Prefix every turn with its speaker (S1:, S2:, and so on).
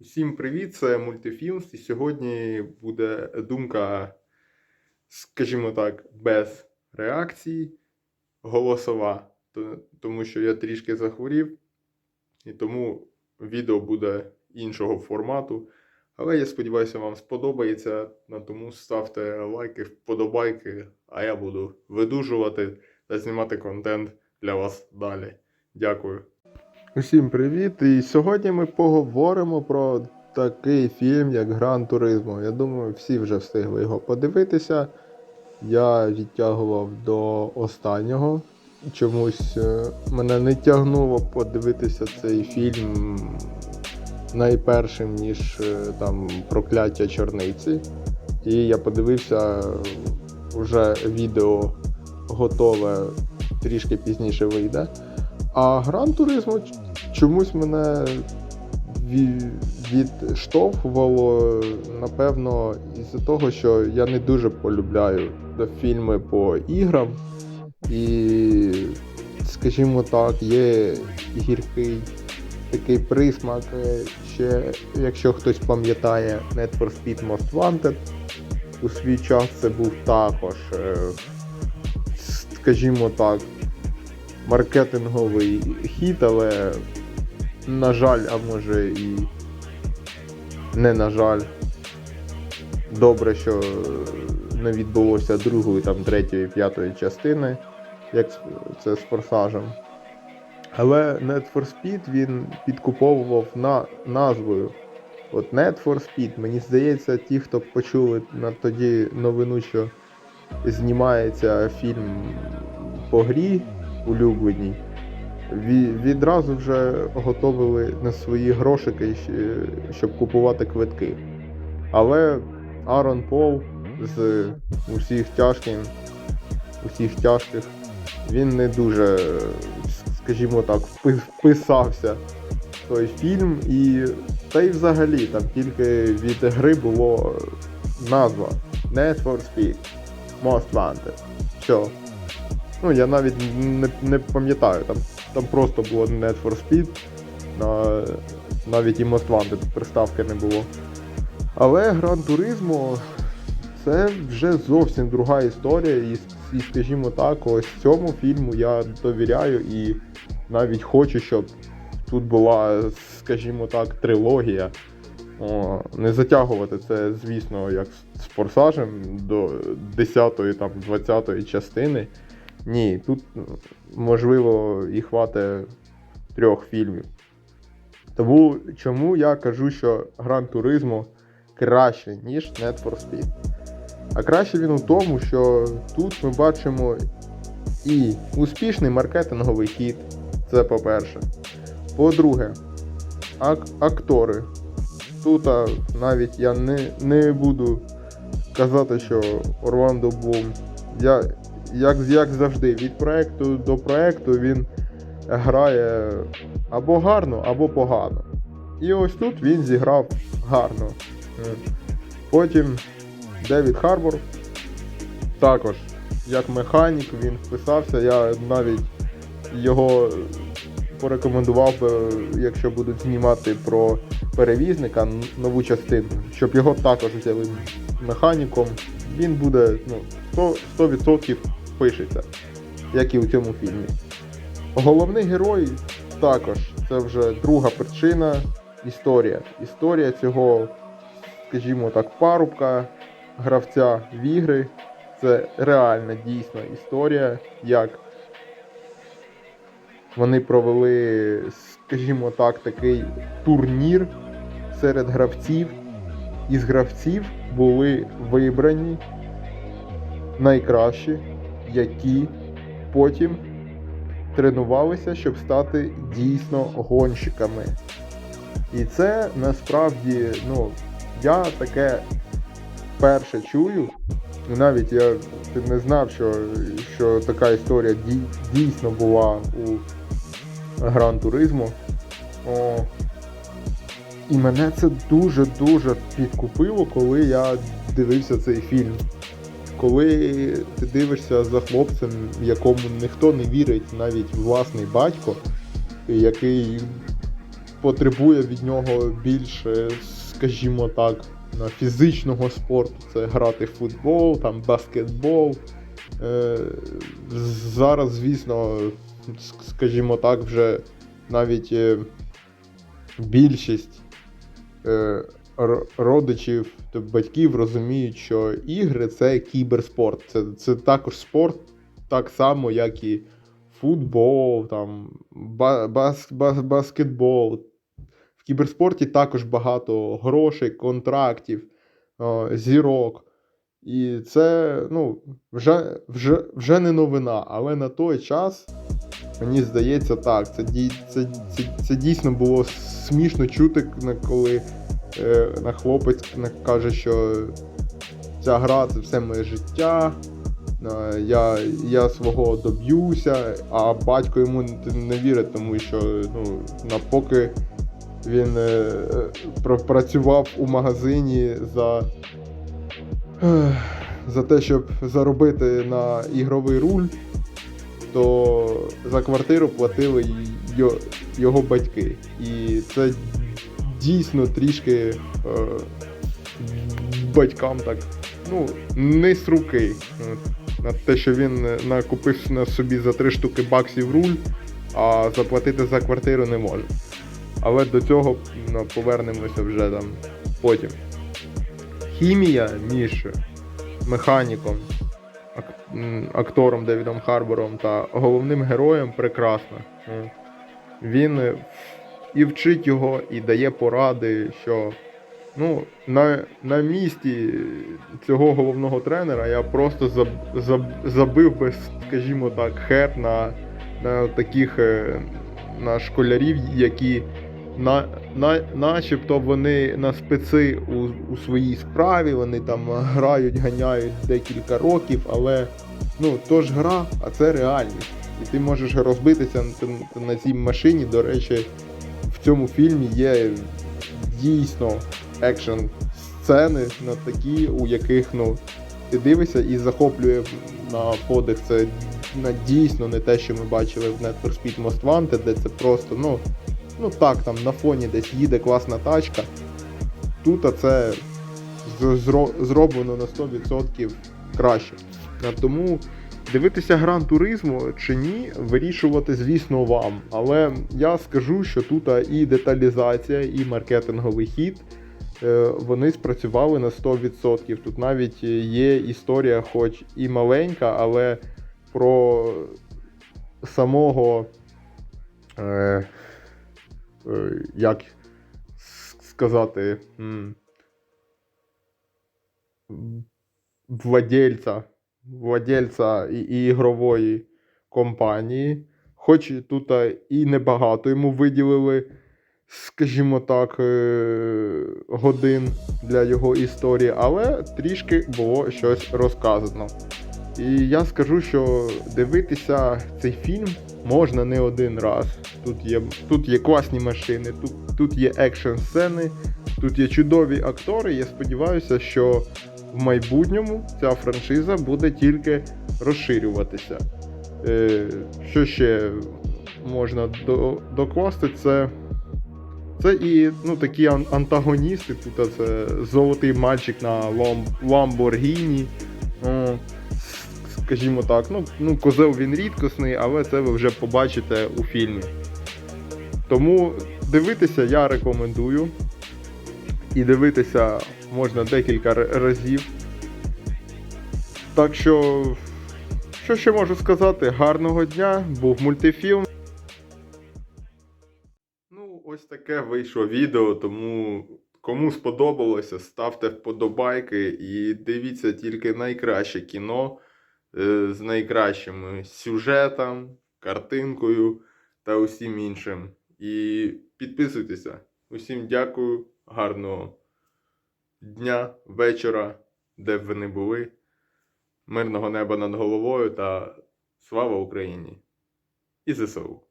S1: Усім привіт, це Мультифілмс, і сьогодні буде думка, скажімо так, без реакції, голосова, тому що я трішки захворів, і тому відео буде іншого формату. Але я сподіваюся, вам сподобається. Тому ставте лайки, вподобайки, а я буду видужувати та знімати контент для вас далі. Дякую. Усім привіт! І сьогодні ми поговоримо про такий фільм, як Гран Туризмо. Я думаю, всі вже встигли його подивитися. Я відтягував до останнього. Чомусь е, мене не тягнуло подивитися цей фільм найпершим, ніж е, там прокляття чорниці. І я подивився е, вже відео готове трішки пізніше вийде. А Гран Туризмо чомусь мене відштовхувало, напевно, із-за того, що я не дуже полюбляю фільми по іграм. І, скажімо так, є гіркий такий присмак. е, Ще, якщо хтось пам'ятає Need for Speed Most Wanted, у свій час це був також, е, скажімо так, маркетинговий хід, але, на жаль, а може і не на жаль, добре, що не відбулося другої, там, третьої, п'ятої частини, як це з форсажем. Але Need for Speed він підкуповував на назвою. От Need for Speed, мені здається, ті, хто почули на тоді новину, що знімається фільм по грі улюбленій, відразу вже готовили на свої грошики, щоб купувати квитки. Але Арон Пол з усіх тяжких, усіх тяжких, він не дуже, скажімо так, вписався в той фільм. І та й взагалі там тільки від гри було назва Need for Speed Most Wanted. Все. Ну, я навіть не, не пам'ятаю, там, там просто було Need for Speed, на, навіть і Most Wanted приставки не було. Але Гран Туризмо це вже зовсім друга історія, і, і скажімо так, ось цьому фільму я довіряю і навіть хочу, щоб тут була, скажімо так, трилогія. О, не затягувати це, звісно, як з форсажем до 10-ї, там, 20-ї частини. Ні, тут можливо і хватить трьох фільмів. Тому чому я кажу, що Гран Туризмо краще, ніж Need for Speed. А краще він у тому, що тут ми бачимо і успішний маркетинговий хід, це по-перше. По-друге, ак- актори. Тут а, навіть я не, не буду казати, що Орландо Блум, я, як, як завжди, від проекту до проекту він грає або гарно, або погано. І ось тут він зіграв гарно. Потім Девід Харбор також як механік він вписався. Я навіть його порекомендував би, якщо будуть знімати про перевізника нову частину, щоб його також взяли механіком. Він буде ну, 100%, 100% пишеться, як і у цьому фільмі. Головний герой також це вже друга причина історія. Історія цього, скажімо так, парубка, гравця в ігри. Це реальна дійсна історія, як вони провели, скажімо так, такий турнір серед гравців. Із гравців були вибрані найкращі, які потім тренувалися, щоб стати дійсно гонщиками. І це насправді, ну, я таке вперше чую. Навіть я не знав, що, що така історія дійсно була у Гран Туризмо. О, і мене це дуже-дуже підкупило, коли я дивився цей фільм. Коли ти дивишся за хлопцем, якому ніхто не вірить, навіть власний батько, який потребує від нього більше, скажімо так, фізичного спорту. Це грати в футбол, там баскетбол. Е, зараз, звісно, скажімо так, вже навіть е, більшість е, родичів батьків розуміють, що ігри це кіберспорт. Це, це також спорт, так само, як і футбол, там, бас, бас, баскетбол. В кіберспорті також багато грошей, контрактів, зірок. І це ну, вже, вже, вже не новина, але на той час, мені здається, так. Це, це, це, це дійсно було смішно чути, коли на хлопець каже, що ця гра це все моє життя. е, Я, я свого доб'юся, а батько йому не- вірить, тому що ну, на поки він е, працював у магазині за, за те, щоб заробити на ігровий руль, то за квартиру платили й- його батьки. І це дійсно трішки е, батькам так, ну, не з руки. На те, що він е, накупив на собі за три штуки баксів руль, а заплатити за квартиру не може. Але до цього ну, повернемося вже там потім. Хімія між механіком, ак- актором Девідом Харбором та головним героєм прекрасна. Ну, Він е, і вчить його, і дає поради, що ну, на, на місці цього головного тренера я просто заб, заб, забив би, скажімо так, хер на, на таких е, на школярів, які на, на, начебто вони на специ у, у своїй справі, вони там грають, ганяють декілька років, але ну, то ж гра, а це реальність. І ти можеш розбитися на цій машині. До речі, в цьому фільмі є дійсно екшн сцени на такі, у яких ну, ти дивишся і захоплює на подих. Це на дійсно не те, що ми бачили в Need for Speed Most Wanted, де це просто, ну, ну так, там на фоні десь їде класна тачка. Тут це зроблено на 100% краще. Тому дивитися Гран Туризмо чи ні, вирішувати, звісно, вам. Але я скажу, що тут і деталізація, і маркетинговий хід. е, Вони спрацювали на 100%. Тут навіть є історія, хоч і маленька, але про самого, е, е, як сказати, владельця, владельця і, ігрової компанії. Хоч тут і небагато йому виділили, скажімо так, е, годин для його історії, але трішки було щось розказано. І я скажу, що дивитися цей фільм можна не один раз. Тут є, тут є класні машини, тут, тут є екшн сцени, тут є чудові актори. Я сподіваюся, що в майбутньому ця франшиза буде тільки розширюватися. Е, що ще можна до, докласти, це. Це і ну, такі ан- антагоністи. Тут це золотий мальчик на лам, Ламборгіні. О, скажімо так, ну, ну козел він рідкісний, але це ви вже побачите у фільмі. Тому дивитися я рекомендую. І дивитися можна декілька разів. Так що, що ще можу сказати? Гарного дня, був мультифільм. Ну, ось таке вийшло відео, тому кому сподобалося, ставте вподобайки і дивіться тільки найкраще кіно е, з найкращим сюжетом, картинкою та усім іншим. І підписуйтеся. Усім дякую, гарного дня, вечора, де б ви не були. Мирного неба над головою та слава Україні і ЗСУ!